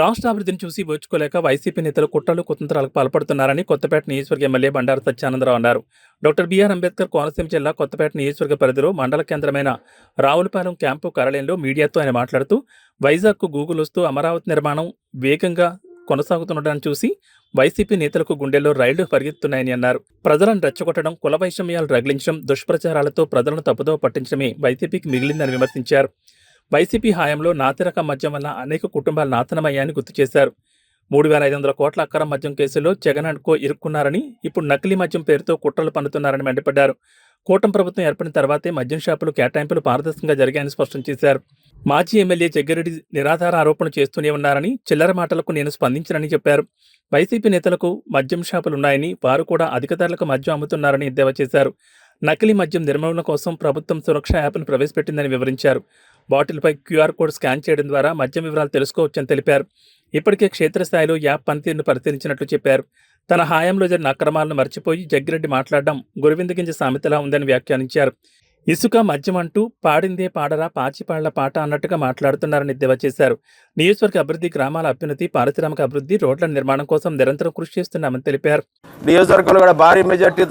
రాష్ట్ర అభివృద్ధిని చూసి ఓర్చుకోలేక వైసీపీ నేతలు కుట్రలు కుతంత్రాలకు పాల్పడుతున్నారని కొత్తపేట నియోజకవర్గ ఎమ్మెల్యే బండారు సత్యానందరావు అన్నారు. డాక్టర్ బీఆర్ అంబేద్కర్ కోనసీమ జిల్లా కొత్తపేట నియోజకవర్గ పరిధిలో మండల కేంద్రమైన రావులపాలెం క్యాంపు కార్యాలయంలో మీడియాతో ఆయన మాట్లాడుతూ వైజాగ్కు గూగుల్ వస్తూ అమరావతి నిర్మాణం వేగంగా కొనసాగుతుండడాన్ని చూసి వైసీపీ నేతలకు గుండెల్లో రైళ్ళు పరిగెత్తున్నాయని అన్నారు. ప్రజలను రెచ్చగొట్టడం కుల వైషమ్యాలు రగిలించడం దుష్ప్రచారాలతో ప్రజలను తప్పుదో పట్టించడమే వైసీపీకి మిగిలిందని విమర్శించారు. వైసీపీ హయాంలో నాతిరకం మద్యం వల్ల అనేక కుటుంబాలు నాశనమయ్యాయని గుర్తు చేశారు. మూడు వేల ఐదు వందల కోట్ల అక్రమ మద్యం కేసులో జగన్ అనుకో ఇరుక్కున్నారని ఇప్పుడు నకిలీ మద్యం పేరుతో కుట్రలు పన్నుతున్నారని మండిపడ్డారు. కూటమి ప్రభుత్వం ఏర్పడిన తర్వాతే మద్యం షాపులు కేటాయింపులు పారదర్శకంగా జరిగాయని స్పష్టం చేశారు. మాజీ ఎమ్మెల్యే జగ్గిరెడ్డి నిరాధార ఆరోపణ చేస్తూనే ఉన్నారని చిల్లర మాటలకు నేను స్పందించనని చెప్పారు. వైసీపీ నేతలకు మద్యం షాపులు ఉన్నాయని వారు కూడా అధిక ధరలకు మద్యం అమ్ముతున్నారని ఎద్దేవా చేశారు. నకిలీ మద్యం నిర్మూలన కోసం ప్రభుత్వం సురక్ష యాప్ను ప్రవేశపెట్టిందని వివరించారు. బాటిల్పై క్యూఆర్ కోడ్ స్కాన్ చేయడం ద్వారా మద్యం వివరాలు తెలుసుకోవచ్చని తెలిపారు. ఇప్పటికే క్షేత్రస్థాయిలో యాప్ పనితీరును పరిశీలించినట్లు చెప్పారు. తన హాయంలో జరిగిన అక్రమాలను మర్చిపోయి జగ్గిరెడ్డి మాట్లాడడం గురువింద గింజ సామెతలా ఉందని వ్యాఖ్యానించారు. ఇసుక మద్యం అంటూ పాడిందే పాడరా పాచిపాళ్ళ పాట అన్నట్టుగా మాట్లాడుతున్నారని ఎద్దేవా చేశారు. నియోజకవర్గ అభివృద్ధి గ్రామాల అభ్యున్నతి పారిశ్రామిక అభివృద్ధి రోడ్ల నిర్మాణం కోసం నిరంతరం కృషి చేస్తున్నామని తెలిపారు. నియోజకవర్గంలో కూడా భారీ మెజార్టీ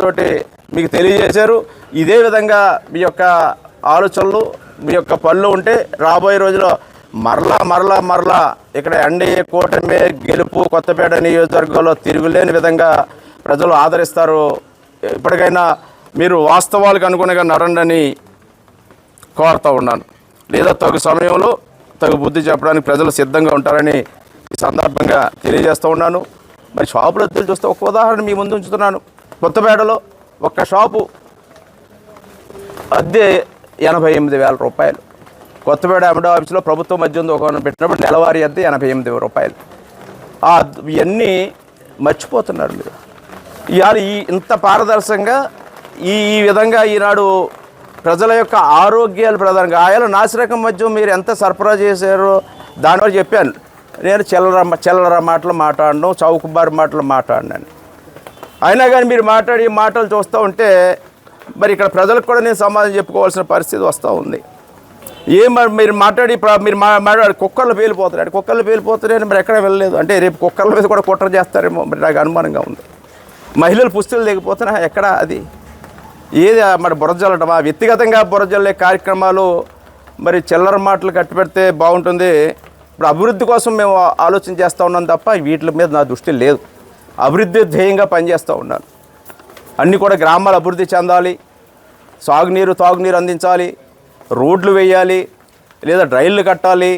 మీకు తెలియజేశారు. ఇదే విధంగా మీ యొక్క ఆలోచనలు మీ యొక్క పనులు ఉంటే రాబోయే రోజుల్లో మరలా మరలా మరలా ఇక్కడ ఎన్డీఏ కూటమి గెలుపు కొత్తపేట నియోజకవర్గంలో తిరుగులేని విధంగా ప్రజలు ఆదరిస్తారు. ఇప్పటికైనా మీరు వాస్తవాలకు అనుగుణంగా నడండి కోరుతూ ఉన్నాను. లేదా తగు సమయంలో తగు బుద్ధి చెప్పడానికి ప్రజలు సిద్ధంగా ఉంటారని ఈ సందర్భంగా తెలియజేస్తూ ఉన్నాను. మరి షాపులో తెలిసి చూస్తే ఒక ఉదాహరణ మీ ముందు ఉంచుతున్నాను. కొత్తపేటలో ఒక్క షాపు. అద్దె ఎనభై ఎనిమిది వేల రూపాయలు. కొత్తపేట ఎండో ఆఫీసులో ప్రభుత్వ మద్యం దుకాణం పెట్టినప్పుడు నెలవారీ అద్దె ఎనభై ఎనిమిది రూపాయలు. ఆ ఇవన్నీ మర్చిపోతున్నారు మీరు. ఇవాళ ఈ ఇంత పారదర్శకంగా ఈ ఈ విధంగా ఈనాడు ప్రజల యొక్క ఆరోగ్యాలు ప్రధానంగా ఆయల నాసిరకం మద్యం మీరు ఎంత సరఫరా చేశారో దానివల్ల చెప్పాను. నేను చిల్లర చిల్లర మాటలు మాట్లాడను చౌకబారి మాటలు మాట్లాడినాను. అయినా కానీ మీరు మాట్లాడి ఈ మాటలు చూస్తూ ఉంటే మరి ఇక్కడ ప్రజలకు కూడా నేను సమాధానం చెప్పుకోవాల్సిన పరిస్థితి వస్తూ ఉంది. ఏం మరి మీరు మాట్లాడి మీరు మా మాట్లాడి కుక్కర్లు పేలిపోతున్నాడు కుక్కర్లు పేలిపోతున్నాయని మరి ఎక్కడ వెళ్ళలేదు. అంటే రేపు కుక్కర్ల మీద కూడా కుట్ర చేస్తారేమో మరి నాకు అనుమానంగా ఉంది. మహిళలు పుస్తులు దిగిపోతున్నా ఎక్కడ అది? ఏది ఆ మరి బురజల్లటమా వ్యక్తిగతంగా బురజల్లే కార్యక్రమాలు మరి చిల్లర మాటలు కట్టిపెడితే బాగుంటుంది. ఇప్పుడు అభివృద్ధి కోసం మేము ఆలోచన చేస్తూ ఉన్నాం తప్ప వీటి మీద నా దృష్టి లేదు. అభివృద్ధి ధ్యేయంగా పనిచేస్తూ ఉన్నాను. అన్నీ కూడా గ్రామాలు అభివృద్ధి చెందాలి. సాగునీరు తాగునీరు అందించాలి. రోడ్లు వేయాలి. లేదా డ్రైన్లు కట్టాలి.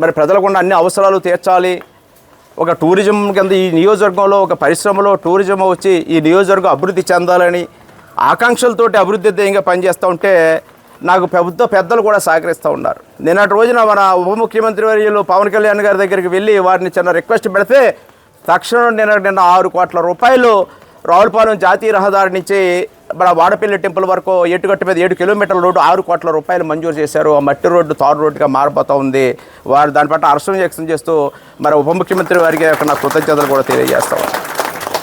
మరి ప్రజలకు ఉన్న అన్ని అవసరాలు తీర్చాలి. ఒక టూరిజం కింద ఈ నియోజకవర్గంలో ఒక పరిశ్రమలో టూరిజం వచ్చి ఈ నియోజకవర్గం అభివృద్ధి చెందాలని ఆకాంక్షలతోటి అభివృద్ధి ధ్యేయంగా పనిచేస్తూ ఉంటే నాకు ప్రభుత్వ పెద్దలు కూడా సహకరిస్తూ ఉన్నారు. నిన్నటి రోజున మన ఉప ముఖ్యమంత్రి వర్యులు పవన్ కళ్యాణ్ గారి దగ్గరికి వెళ్ళి వారిని చిన్న రిక్వెస్ట్ పెడితే తక్షణం నిన్న నిన్న ఆరు కోట్ల రూపాయలు రావులపాలెం జాతీయ రహదారి నుంచి మన వాడపల్లి టెంపుల్ వరకు ఎటుగట్టు మీద ఏడు కిలోమీటర్ల రోడ్డు ఆరు కోట్ల రూపాయలు మంజూరు చేశారు. ఆ మట్టి రోడ్డు తారు రోడ్డుగా మారిపోతూ ఉంది. వారు దాని పట్ల హర్షం వ్యక్తం చేస్తూ మరి ఉప ముఖ్యమంత్రి వారికి అక్కడ నా కృతజ్ఞతలు కూడా తెలియజేస్తాం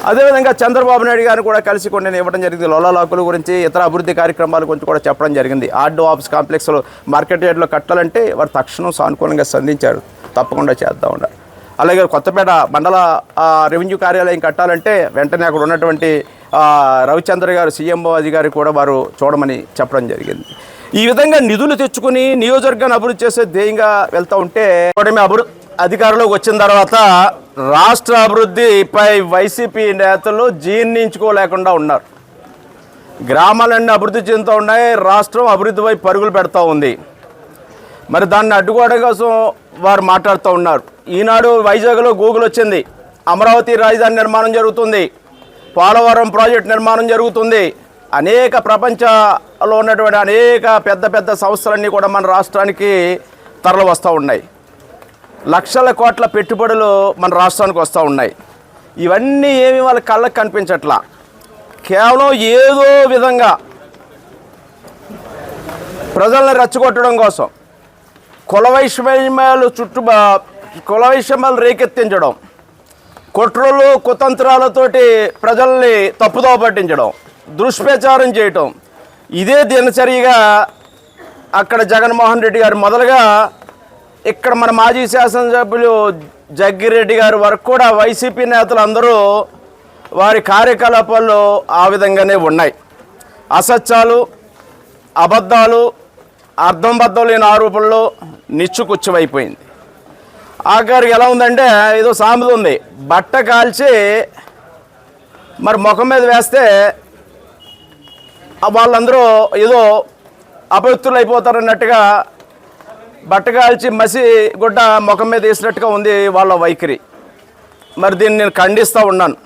అదేవిధంగా చంద్రబాబు నాయుడు గారిని కూడా కలిసి కొన్ని నేను ఇవ్వడం జరిగింది. లోలాకుల గురించి ఇతర అభివృద్ధి కార్యక్రమాల గురించి కూడా చెప్పడం జరిగింది. ఆర్డో ఆఫీస్ కాంప్లెక్స్లో మార్కెట్ యార్డ్లో కట్టాలంటే వారు తక్షణం సానుకూలంగా స్పందించారు తప్పకుండా చేద్దాం ఉండాలి అలాగే కొత్తపేట మండల రెవెన్యూ కార్యాలయం కట్టాలంటే వెంటనే అక్కడ ఉన్నటువంటి రవిచంద్ర గారు సీఎంఓ అధికారి కూడా వారు చూడమని చెప్పడం జరిగింది. ఈ విధంగా నిధులు తెచ్చుకుని నియోజకవర్గాన్ని అభివృద్ధి చేసే ధ్యేయంగా వెళ్తూ ఉంటే కూటమి అభివృద్ధి అధికారంలోకి వచ్చిన తర్వాత రాష్ట్ర అభివృద్ధిపై వైసీపీ నేతలు జీర్ణించుకోలేకుండా ఉన్నారు. గ్రామాలన్నీ అభివృద్ధి చెందుతూ ఉన్నాయి రాష్ట్రం అభివృద్ధిపై పరుగులు పెడతా ఉంది. మరి దాన్ని అడ్డుకోవడం కోసం వారు మాట్లాడుతూ ఉన్నారు. ఈనాడు వైజాగ్లో గూగుల్ వచ్చింది. అమరావతి రాజధాని నిర్మాణం జరుగుతుంది. పోలవరం ప్రాజెక్ట్ నిర్మాణం జరుగుతుంది. అనేక ప్రపంచంలో ఉన్నటువంటి అనేక పెద్ద పెద్ద సంస్థలన్నీ కూడా మన రాష్ట్రానికి తరలి వస్తూ ఉన్నాయి. లక్షల కోట్ల పెట్టుబడులు మన రాష్ట్రానికి వస్తూ ఉన్నాయి. ఇవన్నీ ఏమి వాళ్ళ కళ్ళకు కనిపించట్లా. కేవలం ఏదో విధంగా ప్రజల్ని రెచ్చగొట్టడం కోసం కుల వైషమ్యాలు చుట్టూ కుల వైషమ్యాలు రేకెత్తించడం. కుట్రలు కుతంత్రాలతోటి ప్రజల్ని తప్పుదోవ పట్టించడం. దుష్ప్రచారం చేయటం. ఇదే దినచర్యగా అక్కడ జగన్మోహన్ రెడ్డి గారు మొదలుగా ఇక్కడ మన మాజీ శాసనసభ్యులు జగ్గిరెడ్డి గారి వరకు కూడా వైసీపీ నేతలు అందరూ వారి కార్యకలాపాలు ఆ విధంగానే ఉన్నాయి. అసత్యాలు అబద్ధాలు అర్థం బద్దం లేని ఆరోపణలో నిచ్చుకుచ్చువైపోయింది. ఆఖరికి ఎలా ఉందంటే ఏదో సామెత ఉంది. బట్ట కాల్చి మరి ముఖం మీద వేస్తే వాళ్ళందరూ ఏదో అపవిత్రులు అయిపోతారన్నట్టుగా బట్ట కాల్చి మసి గుడ్డ ముఖం మీద వేసినట్టుగా ఉంది వాళ్ళ వైఖరి. మరి దీన్ని నేను ఖండిస్తూ ఉన్నాను.